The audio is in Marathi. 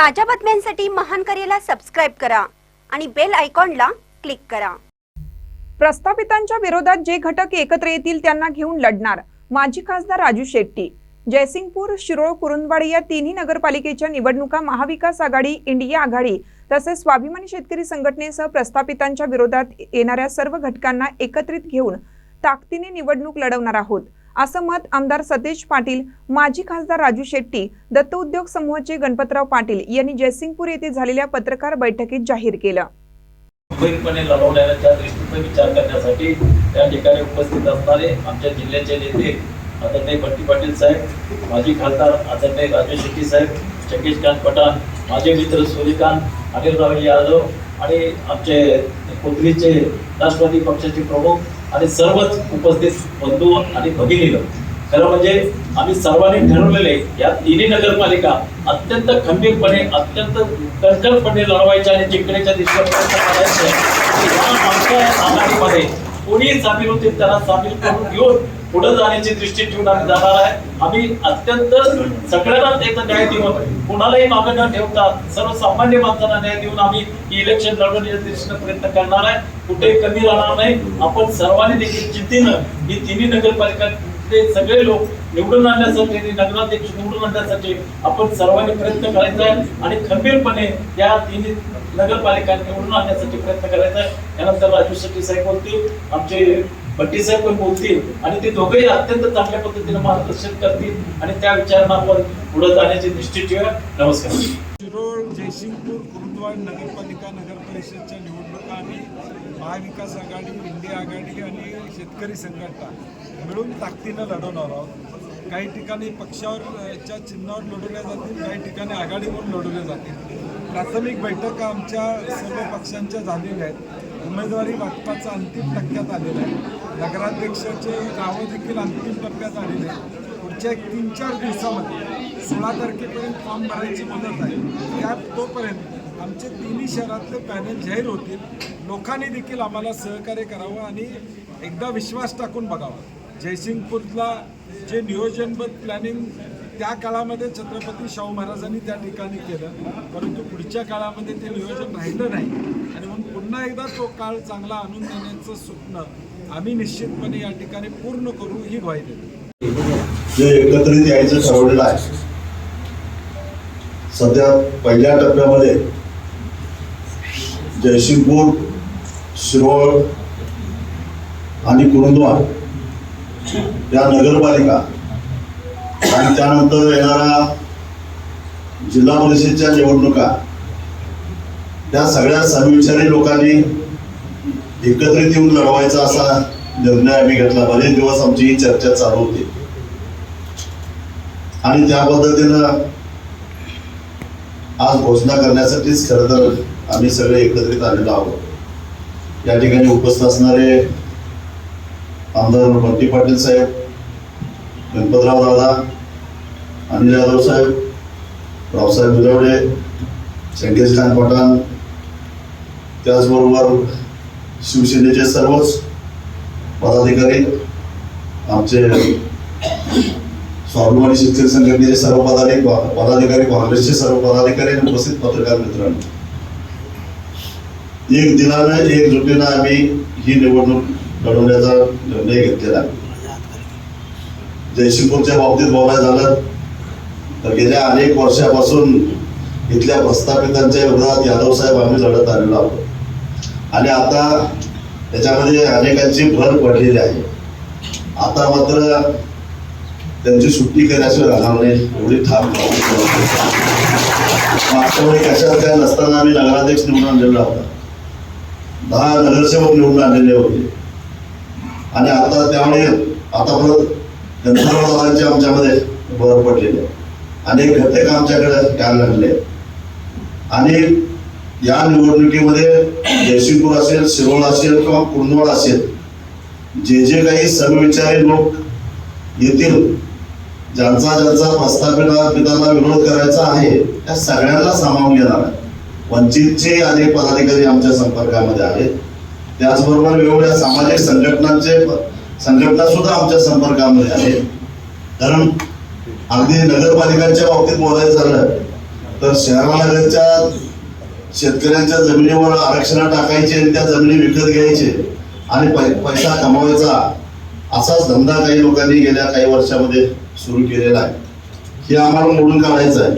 ताज्या बातम्यांसाठी महान करेला सबस्क्राईब करा आणि बेल आयकॉनला क्लिक करा. प्रस्थापितांच्या विरोधात जे घटक एकत्र येतील त्यांना घेऊन लढणार माजी खासदार राजू शेट्टी. जयसिंगपूर शिरोळ कुरुंदवाडी या तिन्ही नगरपालिकेच्या निवडणुका महाविकास आघाडी इंडिया आघाडी तसेच स्वाभिमानी शेतकरी संघटनेसह प्रस्थापितांच्या विरोधात येणाऱ्या सर्व घटकांना एकत्रित घेऊन ताकदीने निवडणूक लढवणार आहोत. असं मत आमदार सतेज पाटील माजी खासदार राजू शेट्टी दत्त उद्योग समूहाचे गणपतराव पाटील यांनी जयसिंगपूर येथे झालेल्या पत्रकार बैठकीत जाहीर केलं. गंभीरपणे लढवण्याच्या दृष्टीने विचार करण्यासाठी त्या ठिकाणी उपस्थित असणारे आमच्या जिल्ह्याचे नेते आदरणीय बट्टी पाटील साहेब माजी खासदार आदरणीय राजू शेट्टी साहेब चंगेशकांत पठाण माझे मित्र सूर्यकांत अनिलराव यादव आणि आमचे कोथरीचे राष्ट्रवादी पक्षाचे प्रमुख आणि सर्वच उपस्थित बंधू आणि भगिनीनं खरं म्हणजे आम्ही सर्वांनी ठरवलेले या तिन्ही नगरपालिका अत्यंत खंबीरपणे अत्यंत कणखरपणे लढवायच्या आणि जिंकण्याच्या दिशेने प्रयत्न करायचे या आघाडीमध्ये कोणी सामील होतील त्यांना सामील करून घेऊन पुढे जाण्याची दृष्टी ठेवून आम्ही जाणार आहे. आम्ही अत्यंत सगळ्यांना एक न्याय देऊन कुणालाही मागे न ठेवता सर्वसामान्य माणसांना न्याय देऊन आम्ही ही इलेक्शन लढवण्याच्या दृष्टीने प्रयत्न करणार आहे. कुठेही कमी राहणार नाही. आपण सर्वांनी देखील जिद्दीनं ही तिन्ही नगरपालिका ते सगळे लोक निवडून आणण्यासाठी आणि नगराध्यक्ष निवडून आणण्यासाठी आपण सर्वांनी प्रयत्न करायचा आहे आणि खंबीरपणे या तिन्ही नगरपालिका निवडून आणण्यासाठी प्रयत्न करायचा आहे. त्यानंतर राजू शेट्टी साहेब बोलतील आमचे भट्टी साहेब पण बोलतील आणि ते दोघेही अत्यंत चांगल्या पद्धतीने मार्गदर्शन करतील आणि त्या विचारांना आपण पुढे जाण्याची निश्चित ठेवूया. नमस्कार. शिरोळ जयसिंगपूर कुरुंदवाड नगरपालिका नगर परिषदच्या निवडणुका आम्ही महाविकास आघाडी इंडिया आघाडी आणि शेतकरी संघटना मिळून ताकदीनं लढवणार आहोत. काही ठिकाणी पक्षावरच्या चिन्हावर लढवल्या जातील काही ठिकाणी आघाडीवर लढवल्या जातील. प्राथमिक बैठका आमच्या सर्व पक्षांच्या झालेल्या आहेत. उमेदवारी वाटपाचा अंतिम टप्प्यात आलेला आहे. नगराध्यक्षाचे नावं देखील अंतिम टप्प्यात आलेले आहेत. पुढच्या एक तीन चार दिवसामध्ये सोळा तारखेपर्यंत फॉर्म भरायची मुदत आहे. त्या तोपर्यंत आमचे तिन्ही शहरातले पॅनल जाहीर होतील. लोकांनी देखील आम्हाला सहकार्य करावं आणि एकदा विश्वास टाकून बघावा. जयसिंगपूरला जे नियोजनबद्ध प्लॅनिंग त्या काळामध्ये छत्रपती शाहू महाराजांनी त्या ठिकाणी केलं. परंतु पुढच्या काळामध्ये ते नियोजन राहिलं नाही. आणि म्हणून पुन्हा एकदा तो काळ चांगला आणून देण्याचं स्वप्न आम्ही निश्चितपणे या ठिकाणी पूर्ण करू ही ग्वाही देतो. जे एकत्रित यायचं ठरवलेलं आहे. सध्या पहिल्या टप्प्यामध्ये जयसिंगपूर शिरोळ आणि कुरुंदवा या नगरपालिका आणि त्यानंतर येणारा जिल्हा परिषदच्या निवडणुका त्या सगळ्या समविचारी लोकांनी एकत्रित येऊन लढवायचा असा निर्णय आम्ही घेतला. बरेच दिवस आमची ही चर्चा चालू होती. आणि त्या पद्धतीनं आज घोषणा करण्यासाठीच खरं तर आम्ही सगळे एकत्रित आलेलो आहोत. या ठिकाणी उपस्थित असणारे आमदार बंटी पाटील साहेब गणपतराव दादा अनिल यादव साहेब रावसाहेब बिलवडे खान पठाण त्याचबरोबर शिवसेनेचे सर्वच पदाधिकारी आमचे स्वाभिमानी शेतकरी संघटनेचे सर्व पदाधिक पदाधिकारी काँग्रेसचे सर्व पदाधिकारी आणि उपस्थित पत्रकार मित्रांनो. एक दिनानं एकजुटीनं आम्ही ही निवडणूक लढवण्याचा निर्णय घेतलेला आहे. जयसिंगपूरच्या बाबतीत बोलायला झालं तर गेल्या अनेक वर्षापासून इथल्या प्रस्थापितांच्या विरोधात यादव साहेब आम्ही लढत आलेलो आहोत. आणि आता त्याच्यामध्ये अनेकांची भर पडलेली आहे. आता मात्र त्यांची सुट्टी करायचं राहणार नाही. एवढी ठाम मागच्या वेळी कशा त्या नसताना आम्ही नगराध्यक्ष निवडून आणलेला होता. दहा नगरसेवक निवडून आणलेले होते. आणि आता त्यामुळे आता परत गंधर्वदारांची आमच्यामध्ये भर पडलेली. आहे अनेक घटक आमच्याकडे यायला लागले. आणि या निवडणुकीमध्ये जयसिंगपूर असेल शिरोळ असेल किंवा कुर्नोळ असेल जे जे काही समविचारी लोक येतील ज्यांचा ज्यांचा प्रस्थापिता पिताला विरोध करायचा आहे त्या सगळ्यांना सामावून घेणार आहे. वंचितचे अनेक पदाधिकारी आमच्या संपर्कामध्ये आहेत. त्याचबरोबर वेगवेगळ्या सामाजिक संघटनांचे संघटना सुद्धा आमच्या संपर्कामध्ये आहेत. कारण अगदी नगरपालिकांच्या बाबतीत बोलायचं झालं तर शहरानगरच्या शेतकऱ्यांच्या जमिनीवर आरक्षण टाकायचे आणि त्या जमिनी विकत घ्यायचे आणि पै पैसा कमवायचा असाच धंदा काही लोकांनी गेल्या काही वर्षामध्ये सुरू केलेला आहे. हे आम्हाला मोडून काढायचं आहे.